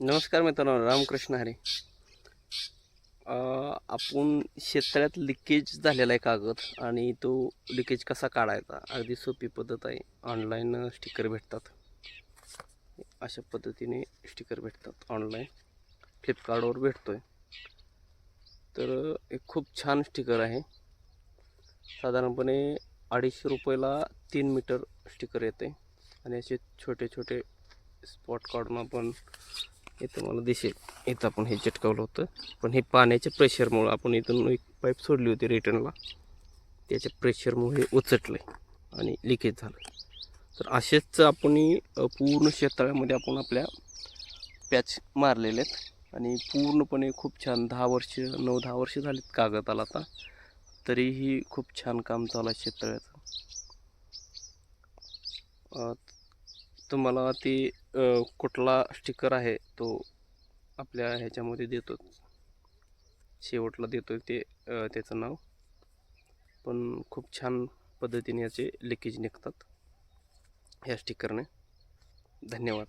नमस्कार मित्रांनो रामकृष्ण हरे. आपण शेततळ्यात लिकेज झालेला आहे कागद आणि तो लिकेज कसा काढायचा? अगदी सोपी पद्धत आहे. ऑनलाईन स्टिकर भेटतात. अशा पद्धतीने स्टिकर भेटतात. ऑनलाईन फ्लिपकार्टवर भेटतो आहे तर एक खूप छान स्टिकर आहे. साधारणपणे अडीचशे रुपयाला तीन मीटर स्टिकर येते. आणि असे छोटे छोटे स्पॉट काढून आपण हे मला दिसेल. इथं आपण हे चटकावलं होतं. पण हे पाण्याच्या प्रेशरमुळं आपण इथून एक पाईप सोडली होती रिटर्नला त्याच्या प्रेशरमुळे हे उचटलं आणि लिकेज झालं तर असेच आपण पूर्ण शेततळ्यामध्ये आपण आपल्या पॅच मारलेले आहेत. आणि पूर्णपणे खूप छान दहा वर्ष नऊ दहा वर्ष झालीत कागदाला आता. तरीही खूप छान काम चालू आहे शेततळ्याचं तुम्हाला ते कुठला स्टिकर आहे तो आपल्या ह्याच्यामध्ये देतो शेवटला देतो ते त्याचं नाव. पण खूप छान पद्धतीने याचे लिकेज निघतात ह्या स्टिकरने धन्यवाद.